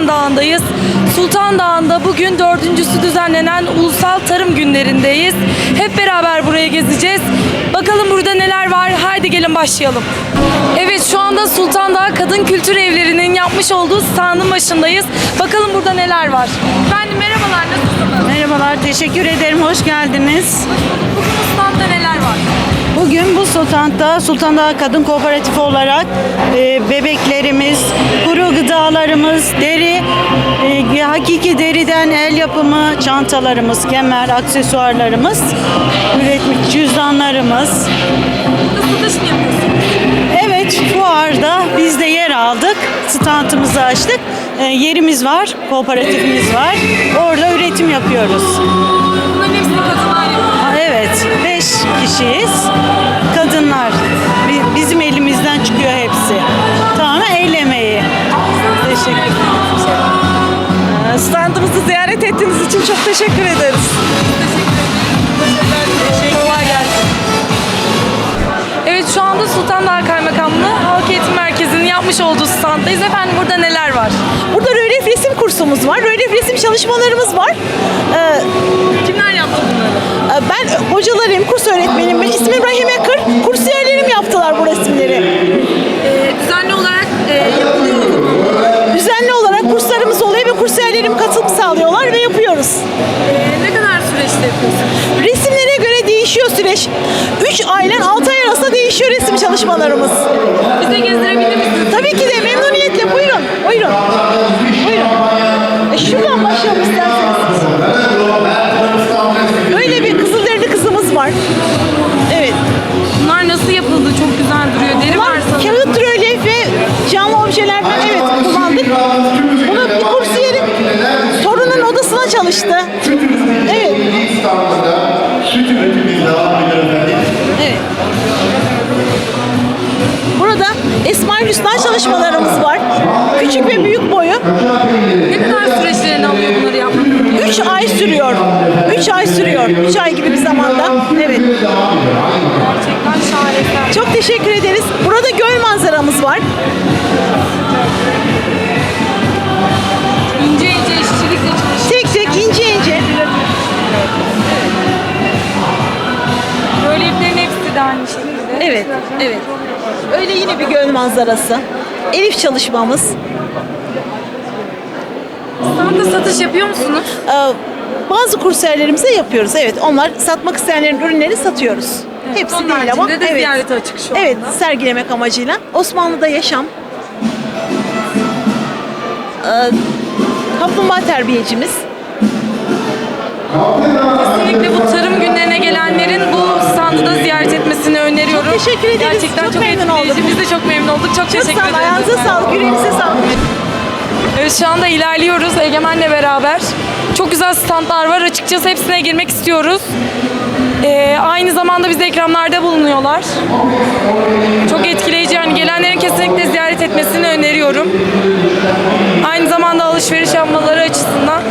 Sultan Dağı'ndayız. Sultan Dağı'nda bugün dördüncüsü düzenlenen Ulusal Tarım Günlerindeyiz. Hep beraber buraya gezeceğiz. Bakalım burada neler var. Haydi gelin başlayalım. Evet şu anda Sultan Dağı Kadın Kültür Evleri'nin yapmış olduğu standın başındayız. Bakalım burada neler var. Efendim merhabalar nasılsınız? Merhabalar, teşekkür ederim. Hoş geldiniz. Bugün bu standta neler var? Bugün bu Sultan'da Sultan Dağı Kadın Kooperatifi olarak e, bebeklerimiz, kuru gıdalarımız, deri, e, hakiki deriden el yapımı çantalarımız, kemer, aksesuarlarımız, üretmiş cüzdanlarımız. Yapıyorsunuz? Evet, fuarda biz de yer aldık. Standımızı açtık. E, yerimiz var, kooperatifimiz var. Orada üretim yapıyoruz. Bunların hepsini kadınlar yapıyor. Aa, Evet, beş kişiyiz. Kadınlar. Bi- Bizim elimizden çıkıyor hepsi. Tamamen el emeği. Teşekkür ederim. Standımızı ziyaret ettiğiniz için çok teşekkür ederiz. Kolay gelsin. Evet şu anda Sultan Dağı Kaymakamlığı Halk Eğitim Merkezi'nin yapmış olduğu standdayız. Efendim burada neler var? Burada rölyef resim kursumuz var. Rölyef resim çalışmalarımız var. Ee, Kimler yaptı bunları? e, ben hocalarım, kurs öğretmenim. Ben ismim İbrahim Ekır. Kursiyerlerim yaptılar bu resimleri. Yapıyoruz. Ee, ne kadar süreçte yapıyorsunuz? Resimlere göre değişiyor süreç. 3 ayla 6 ay arasında değişiyor resim çalışmalarımız. Bize gezdirebilir misiniz? Tabii ki de memnuniyetle. Buyurun. Buyurun. Buyurun. E şuradan başlayalım isterseniz. Böyle bir kızılderili kızımız var. Evet. Bunlar nasıl yapıldı? Çok güzel duruyor. Deri var sanırım. kağıt rölyef ve canlı objelerden çalıştı. Evet. Evet. Burada Esma Hüsna çalışmalarımız var. Küçük ve büyük boyu. Ne kadar süreçlerini alıyor bunları yapmak? 3 ay sürüyor. 3 ay sürüyor. 3 ay gibi bir zamanda. Evet. Evet, evet. Öyle yine bir göl manzarası. Elif çalışmamız. Standta satış yapıyor musunuz? Ee, Bazı kursiyerlerimize yapıyoruz. Evet, onlar satmak isteyenlerin ürünlerini satıyoruz. Hepsi Onun değil ama. haricinde de evet. ziyarete açık şu Evet, anda. sergilemek amacıyla. Osmanlı'da yaşam. Ee, Kaplumbağa terbiyecimiz. Kesinlikle bu tarım günlerine gelenlerin bu standı da ziyaret. Çok teşekkür ederiz. Gerçekten çok, Çok memnun oldum. Biz de çok memnun olduk. Çok, Çok teşekkür ederiz. Ayağınıza sağlık, yüreğinize sağlık. Evet şu anda ilerliyoruz Egemen'le beraber. Çok güzel standlar var. Açıkçası hepsine girmek istiyoruz. Ee, aynı zamanda bize ekranlarda bulunuyorlar. Çok etkileyici. Yani gelenlerin kesinlikle ziyaret etmesini öneriyorum. Aynı zamanda alışveriş yapmaları açısından.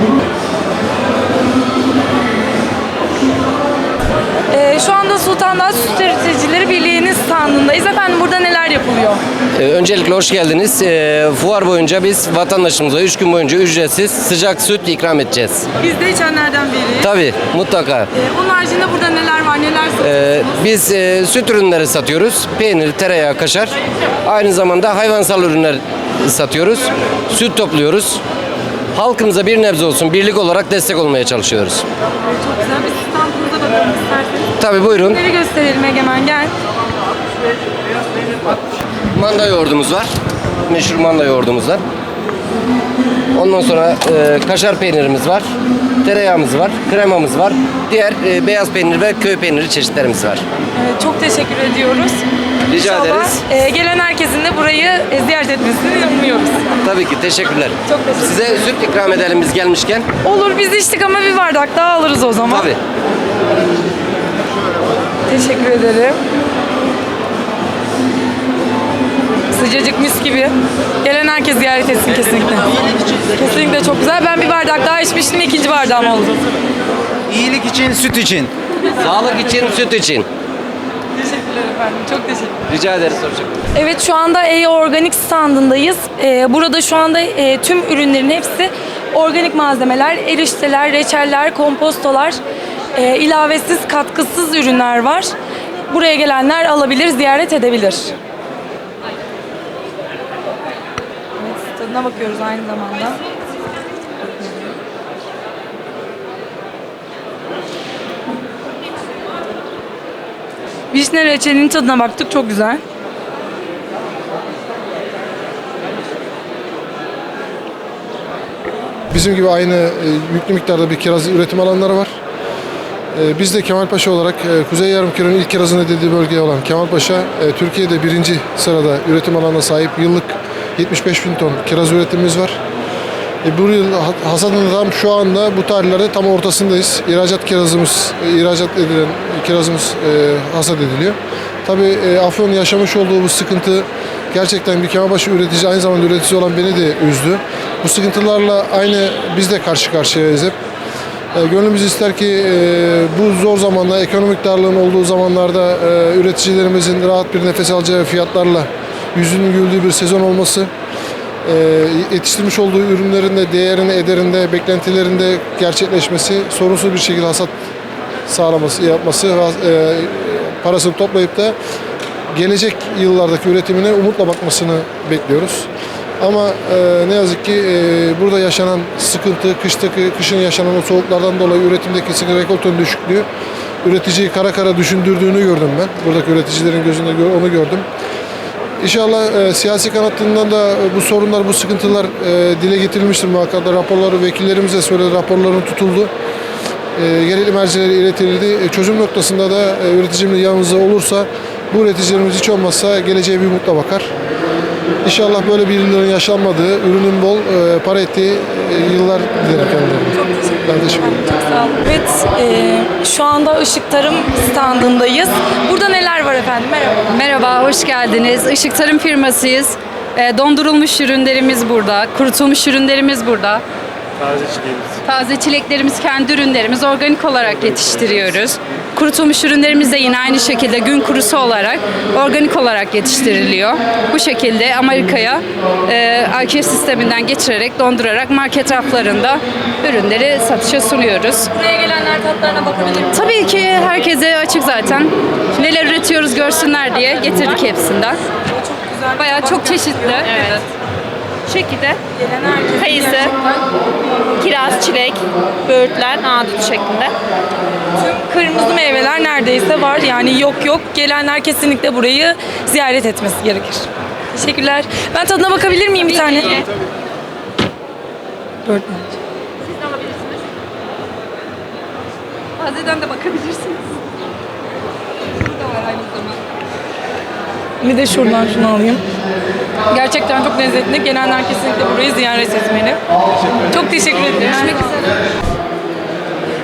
Ee, şu anda Sultan Dağ Süt Üreticileri Birliği'nin standındayız. Efendim burada neler yapılıyor? Ee, Öncelikle hoş geldiniz. Ee, Fuar boyunca biz vatandaşımıza 3 gün boyunca ücretsiz sıcak süt ikram edeceğiz. Biz de içenlerden biriyiz. Tabii mutlaka. Ee, onun haricinde burada neler var, neler satıyorsunuz? Ee, Biz e, süt ürünleri satıyoruz. Peynir, tereyağı, kaşar. Aynı zamanda hayvansal ürünler satıyoruz. Süt topluyoruz. Halkımıza bir nebze olsun birlik olarak destek olmaya çalışıyoruz. Çok güzel. Bir standımıza bakalım isterseniz. Tabii buyurun. Neleri gösterelim Egemen gel. Manda yoğurdumuz var. Meşhur manda yoğurdumuz var. Ondan sonra e, kaşar peynirimiz var. Tereyağımız var. Kremamız var. Diğer e, beyaz peynir ve köy peyniri çeşitlerimiz var. Ee, çok teşekkür ediyoruz. Rica İnşallah, ederiz. e, gelen herkesin de burayı e, ziyaret etmesini umuyoruz. Tabii ki teşekkürler. Çok teşekkür Size süt ikram edelim biz gelmişken. Olur biz içtik ama bir bardak daha alırız o zaman. Tabii. Teşekkür ederim. Sıcacık mis gibi. Gelen herkes ziyaret etsin kesinlikle. Kesinlikle çok güzel. Ben bir bardak daha içmiştim. ikinci bardağım oldu. İyilik için, süt için. Sağlık için, süt için. Teşekkürler. efendim. Çok teşekkür Rica ederiz hocam. Evet şu anda E Organik standındayız. Ee, burada şu anda e, tüm ürünlerin hepsi organik malzemeler, erişteler, reçeller, kompostolar, e, ilavesiz, katkısız ürünler var. Buraya gelenler alabilir, ziyaret edebilir. Evet, tadına bakıyoruz aynı zamanda. Vişne reçelinin tadına baktık, çok güzel. Bizim gibi aynı e, yüklü miktarda bir kiraz üretim alanları var. E, Biz de Kemalpaşa olarak e, Kuzey Yarımküre'nin ilk kirazın edildiği bölge olan Kemalpaşa, e, Türkiye'de birinci sırada üretim alanına sahip yıllık 75 bin ton kiraz üretimimiz var. E, Bu yıl ha- hasadın tam şu anda bu tarihlerde tam ortasındayız. İhracat kirazımız, ihracat edilen kirazımız e, hasat ediliyor. Tabii Afyon yaşamış olduğu bu sıkıntı gerçekten bir Kemalpaşa üretici aynı zamanda üretici olan beni de üzdü. Bu sıkıntılarla aynı biz de karşı karşıyayız hep. E, Gönlümüz ister ki e, bu zor zamanda, ekonomik darlığın olduğu zamanlarda e, üreticilerimizin rahat bir nefes alacağı fiyatlarla yüzünün güldüğü bir sezon olması, yetiştirmiş olduğu ürünlerin de değerinde, ederinde, beklentilerinde gerçekleşmesi, sorunsuz bir şekilde hasat sağlaması, yapması, parasını toplayıp da gelecek yıllardaki üretimine umutla bakmasını bekliyoruz. Ama e, ne yazık ki e, burada yaşanan sıkıntı, kıştaki, kışın yaşanan o soğuklardan dolayı üretimdeki sıkıntı, rekoltanın düşüklüğü üreticiyi kara kara düşündürdüğünü gördüm ben. Buradaki üreticilerin gözünde gö- onu gördüm. İnşallah e, siyasi kanatından da bu sorunlar, bu sıkıntılar e, dile getirilmiştir muhakkak raporları vekillerimiz de söyledi, raporların tutuldu. E, gerekli mercilere iletildi. E, çözüm noktasında da e, üreticimiz yanımızda olursa bu üreticilerimiz hiç olmazsa geleceğe bir umutla bakar. İnşallah böyle bir yılların yaşanmadığı, ürünün bol, e, para ettiği e, yıllar dilerim kendilerine. Ben teşekkür ederim. Sağ olun. Evet, e, şu anda Işık Tarım standındayız. Burada neler var efendim? Merhaba. Merhaba, hoş geldiniz. Işık Tarım firmasıyız. Ee, Dondurulmuş ürünlerimiz burada, kurutulmuş ürünlerimiz burada. Taze çileklerimiz kendi ürünlerimiz organik olarak yetiştiriyoruz. Kurutulmuş ürünlerimiz de yine aynı şekilde gün kurusu olarak organik olarak yetiştiriliyor. Bu şekilde Amerika'ya e, IQF sisteminden geçirerek dondurarak market raflarında ürünleri satışa sunuyoruz. Buraya gelenler tatlarına bakabilir mi? Tabii ki herkese açık zaten. Neler üretiyoruz görsünler diye getirdik hepsinden. Bayağı çok çeşitli. Evet. Şekilde Kayısı. Kiraz, çilek, böğürtler, ağdut şeklinde. Tüm kırmızı meyveler neredeyse var. Yani yok yok. Gelenler kesinlikle burayı ziyaret etmesi gerekir. Teşekkürler. Ben tadına bakabilir miyim bir tane? Dört mü? Tazeden de bakabilirsiniz. Burada var aynı zamanda. Bir de şuradan şunu alayım. Gerçekten çok lezzetli. Gelenler kesinlikle burayı ziyaret etmeli. Çok teşekkür ederim. Görüşmek üzere.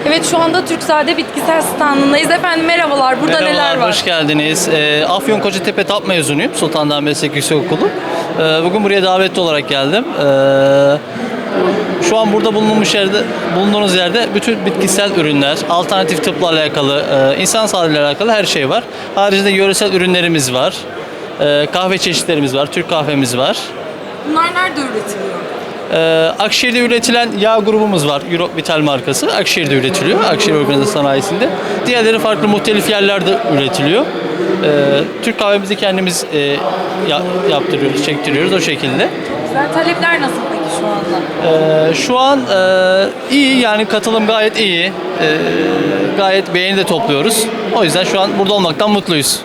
Evet şu anda Türksade bitkisel standındayız. Efendim merhabalar. Burada Merhabalar, neler var? hoş geldiniz. Ee, Afyon Kocatepe TAP mezunuyum. Sultan Meslek Yüksekokulu. Ee, bugün buraya davetli olarak geldim. Ee, şu an burada bulunmuş yerde, bulunduğunuz yerde bütün bitkisel ürünler, alternatif tıpla alakalı, e, insan sağlığıyla alakalı her şey var. Haricinde yöresel ürünlerimiz var. Ee, kahve çeşitlerimiz var, Türk kahvemiz var. Bunlar nerede üretiliyor? Ee, Akşehir'de üretilen yağ grubumuz var. Europe Vital markası. Akşehir'de üretiliyor. Akşehir Organize Sanayisi'nde. Diğerleri farklı muhtelif yerlerde üretiliyor. Ee, Türk kahvemizi kendimiz e, ya- yaptırıyoruz, çektiriyoruz o şekilde. Güzel talepler nasıl peki şu anda? Ee, şu an e, iyi yani katılım gayet iyi. Ee, gayet beğeni de topluyoruz. O yüzden şu an burada olmaktan mutluyuz.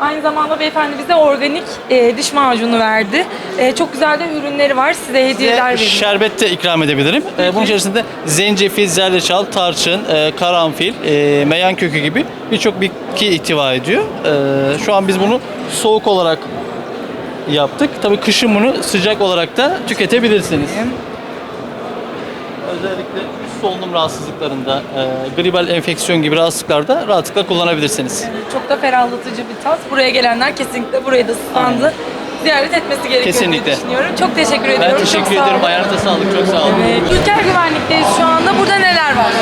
Aynı zamanda beyefendi bize organik e, diş macunu verdi. E, çok güzel de ürünleri var. Size hediyeler Size veriyor. şerbet de ikram edebilirim. Ee, bunun içerisinde zencefil, zerdeçal, tarçın, e, karanfil, e, meyan kökü gibi birçok bitki ihtiva ediyor. Ee, şu an biz bunu soğuk olarak yaptık. Tabii kışın bunu sıcak olarak da tüketebilirsiniz. Özellikle üst solunum rahatsızlıklarında, e, gribal enfeksiyon gibi rahatsızlıklarda rahatlıkla kullanabilirsiniz. Çok da ferahlatıcı bir tat. Buraya gelenler kesinlikle burayı da standı ziyaret etmesi gerekiyor Kesinlikle. diye düşünüyorum. Çok teşekkür ediyorum. Ben teşekkür çok ederim. Ayağınıza sağlık. Çok sağ olun. Evet, Ülker güvenlikteyiz şu anda. Burada neler var?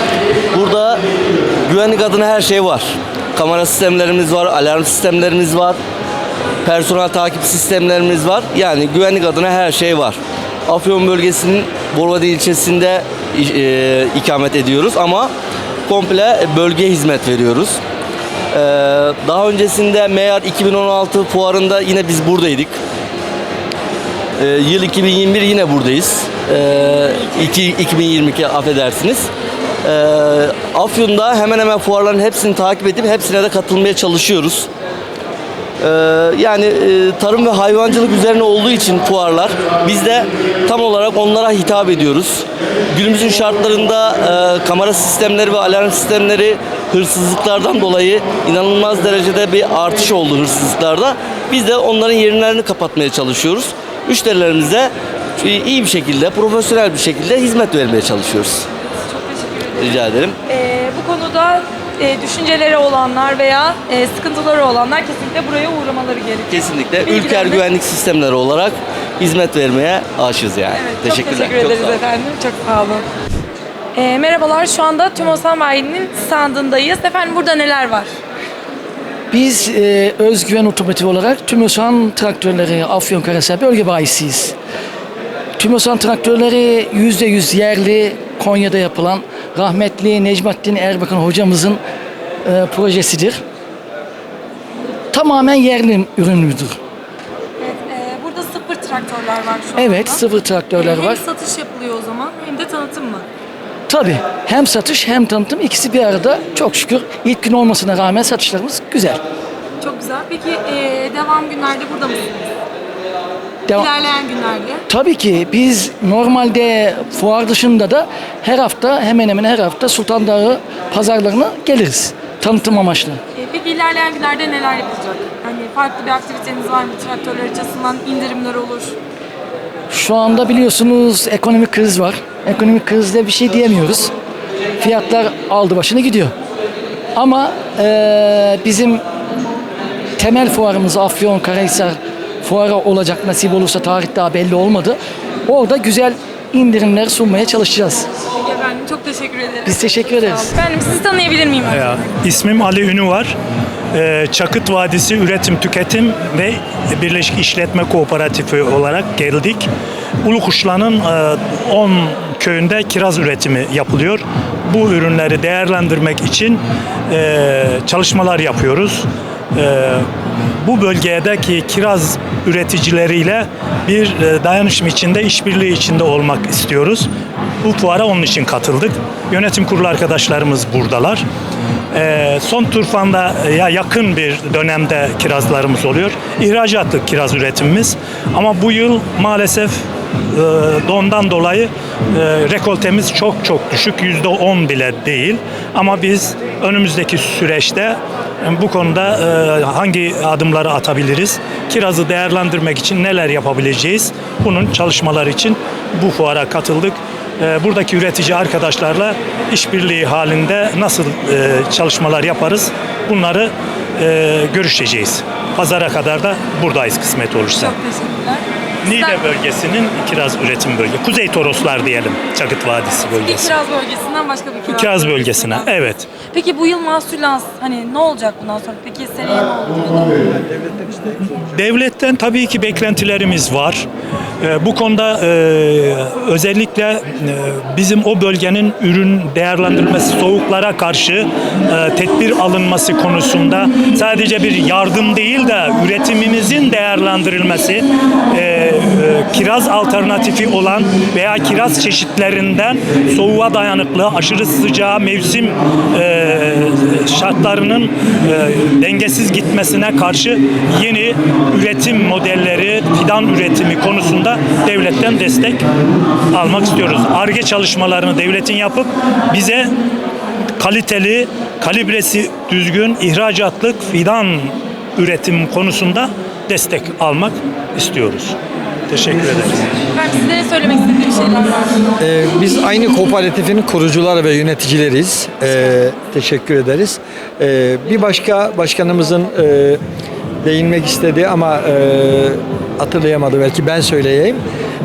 Burada güvenlik adına her şey var. kamera sistemlerimiz var, alarm sistemlerimiz var, personel takip sistemlerimiz var. Yani güvenlik adına her şey var. Afyon bölgesinin Borvadi ilçesinde e, ikamet ediyoruz ama komple bölgeye hizmet veriyoruz. Ee, daha öncesinde MEAR 2016 fuarında yine biz buradaydık. Ee, yıl 2021 yine buradayız. Ee, iki- 2022 affedersiniz. Ee, Afyon'da hemen hemen fuarların hepsini takip edip hepsine de katılmaya çalışıyoruz. Ee, yani e, tarım ve hayvancılık üzerine olduğu için fuarlar biz de tam olarak onlara hitap ediyoruz. Günümüzün şartlarında e, kamera sistemleri ve alarm sistemleri hırsızlıklardan dolayı inanılmaz derecede bir artış oldu hırsızlıklarda. Biz de onların yerlerini kapatmaya çalışıyoruz. Müşterilerimize iyi bir şekilde, profesyonel bir şekilde hizmet vermeye çalışıyoruz. Rica ederim. Ee, bu konuda e, düşünceleri olanlar veya e, sıkıntıları olanlar kesinlikle buraya uğramaları gerekiyor. Kesinlikle Ülker Güvenlik Sistemleri olarak hizmet vermeye aşığız yani. Evet, Teşekkürler. Çok teşekkür ederiz olun. efendim. Çok sağ olun. Ee, merhabalar, şu anda Tümosan Bayi'nin standındayız. Efendim burada neler var? Biz e, Özgüven Otomotiv olarak Tümosan Traktörleri Afyonkarahisar bölge bayisiyiz. Tümosan Traktörleri %100 yerli Konya'da yapılan rahmetli Necmettin Erbakan hocamızın e, projesidir. Tamamen yerli ürünüdür. Evet, e, burada sıfır traktörler var şu anda. Evet, sıfır traktörler Hem var. satış yapılıyor o zaman hem de tanıtım mı? Tabii hem satış hem tanıtım ikisi bir arada. Çok şükür ilk gün olmasına rağmen satışlarımız güzel. Çok güzel. Peki e, devam günlerde burada mısınız? Devam- İlerleyen günlerde. Tabii ki biz normalde fuar dışında da her hafta hemen hemen her hafta Sultan Dağı pazarlarına geliriz. Tanıtım amaçlı. E, peki ilerleyen günlerde neler yapılacak? Hani farklı bir aktiviteniz var mı? Traktörler açısından indirimler olur. Şu anda biliyorsunuz ekonomik kriz var. Ekonomik krizde bir şey diyemiyoruz. Fiyatlar aldı başını gidiyor. Ama eee, bizim temel fuarımız Afyon Karahisar fuarı olacak nasip olursa tarih daha belli olmadı. Orada güzel indirimler sunmaya çalışacağız. Efendim çok teşekkür ederiz. Biz teşekkür ederiz. Efendim sizi tanıyabilir miyim? Ya, ismim Ali Ünü var. Ee, Çakıt Vadisi Üretim Tüketim ve Birleşik İşletme Kooperatifi olarak geldik. Ulukuşla'nın e, 10 köyünde kiraz üretimi yapılıyor. Bu ürünleri değerlendirmek için e, çalışmalar yapıyoruz. E, bu bölgedeki kiraz üreticileriyle bir e, dayanışma içinde, işbirliği içinde olmak istiyoruz. Bu fuara onun için katıldık. Yönetim kurulu arkadaşlarımız buradalar. Ee, son turfanda ya yakın bir dönemde kirazlarımız oluyor. İhracatlık kiraz üretimimiz. Ama bu yıl maalesef e, dondan dolayı e, rekoltemiz çok çok düşük. Yüzde on bile değil. Ama biz önümüzdeki süreçte e, bu konuda e, hangi adımları atabiliriz? Kirazı değerlendirmek için neler yapabileceğiz? Bunun çalışmaları için bu fuara katıldık. Buradaki üretici arkadaşlarla işbirliği halinde nasıl çalışmalar yaparız? Bunları görüşeceğiz. Pazara kadar da buradayız kısmet olursa. Çok teşekkürler. Niğde bölgesinin kiraz üretim bölgesi. Kuzey Toroslar diyelim. Çakıt Vadisi bölgesi. kiraz bölgesinden başka bir kiraz, Kiraz bölgesine. Evet. Peki bu yıl mahsul az. Hani ne olacak bundan sonra? Peki seneye ne olur? Devletten tabii ki beklentilerimiz var. Ee, Bu konuda e, özellikle e, bizim o bölgenin ürün değerlendirilmesi, soğuklara karşı e, tedbir alınması konusunda sadece bir yardım değil de üretimimizin değerlendirilmesi, e, kiraz alternatifi olan veya kiraz çeşitlerinden soğuğa dayanıklı, aşırı sıcağa mevsim e, şartlarının e, dengesiz gitmesine karşı yeni üretim modelleri, fidan üretimi konusunda devletten destek almak istiyoruz. ARGE çalışmalarını devletin yapıp bize kaliteli, kalibresi düzgün ihracatlık fidan üretim konusunda destek almak istiyoruz. Teşekkür ederiz. Ben sizlere söylemek istediğim şeyler var. Ee, biz aynı kooperatifin kurucuları ve yöneticileriyiz. Ee, teşekkür ederiz. Ee, bir başka başkanımızın e, değinmek istediği ama e, hatırlayamadı belki ben söyleyeyim.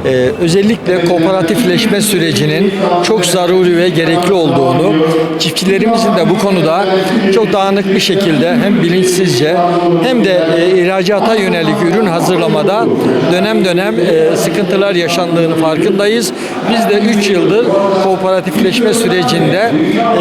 E, özellikle kooperatifleşme sürecinin çok zaruri ve gerekli olduğunu, çiftçilerimizin de bu konuda çok dağınık bir şekilde hem bilinçsizce hem de e, ihracata yönelik ürün hazırlamada dönem dönem e, sıkıntılar yaşandığını farkındayız. Biz de 3 yıldır kooperatifleşme sürecinde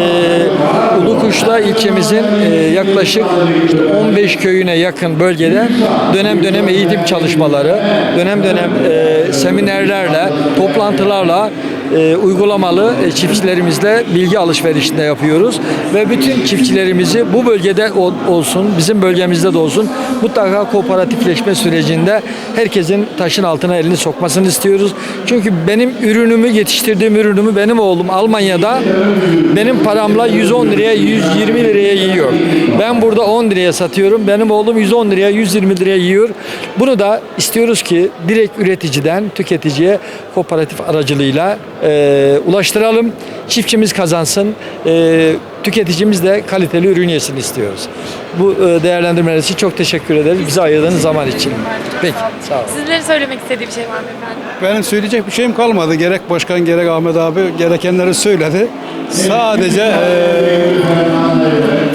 e, Ulukuş'ta ilçemizin e, yaklaşık işte 15 köyüne yakın bölgede dönem dönem eğitim çalışmaları, dönem dönem e, seminerlerle, toplantılarla e, uygulamalı e, çiftçilerimizle bilgi alışverişinde yapıyoruz ve bütün çiftçilerimizi bu bölgede ol- olsun, bizim bölgemizde de olsun mutlaka kooperatifleşme sürecinde herkesin taşın altına elini sokmasını istiyoruz. Çünkü benim ürünümü, yetiştirdiğim ürünümü benim oğlum Almanya'da benim paramla 110 liraya, 120 liraya yiyor. Ben burada 10 liraya satıyorum. Benim oğlum 110 liraya, 120 liraya yiyor. Bunu da istiyoruz ki direkt üreticiden tüketiciye kooperatif aracılığıyla e, ulaştıralım. Çiftçimiz kazansın. E, tüketicimiz de kaliteli ürün yesin istiyoruz. Bu e, değerlendirmeler için çok teşekkür ederiz. Bize ayırdığınız zaman için. Peki, sağ olun. Sizlerin söylemek istediği bir şey var mı efendim? Benim söyleyecek bir şeyim kalmadı. Gerek başkan gerek Ahmet abi gerekenleri söyledi. Sadece eee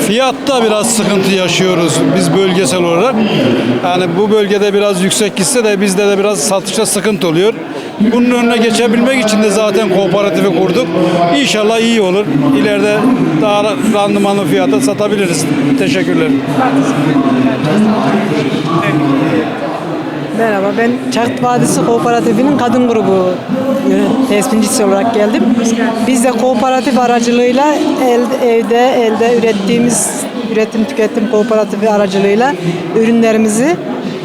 fiyatta biraz sıkıntı yaşıyoruz biz bölgesel olarak. Yani bu bölgede biraz yüksek gitse de bizde de biraz satışta sıkıntı oluyor. Bunun önüne geçebilmek için de zaten kooperatifi kurduk. İnşallah iyi olur. İleride daha randımanlı fiyata satabiliriz. Teşekkürler. Merhaba, ben Çakıt Vadisi Kooperatifi'nin kadın grubu teslimcisi olarak geldim. Biz de kooperatif aracılığıyla el- evde elde ürettiğimiz üretim tüketim kooperatifi aracılığıyla ürünlerimizi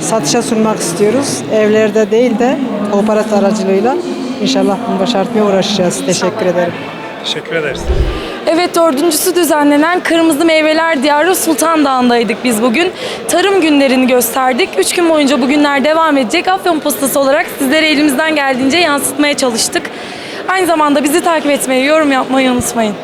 satışa sunmak istiyoruz. Evlerde değil de kooperatif aracılığıyla inşallah bunu başartmaya uğraşacağız. Teşekkür ederim. Teşekkür ederiz. Evet dördüncüsü düzenlenen Kırmızı Meyveler Diyarı Sultan Dağı'ndaydık biz bugün. Tarım günlerini gösterdik. Üç gün boyunca bu günler devam edecek. Afyon Postası olarak sizlere elimizden geldiğince yansıtmaya çalıştık. Aynı zamanda bizi takip etmeyi, yorum yapmayı unutmayın.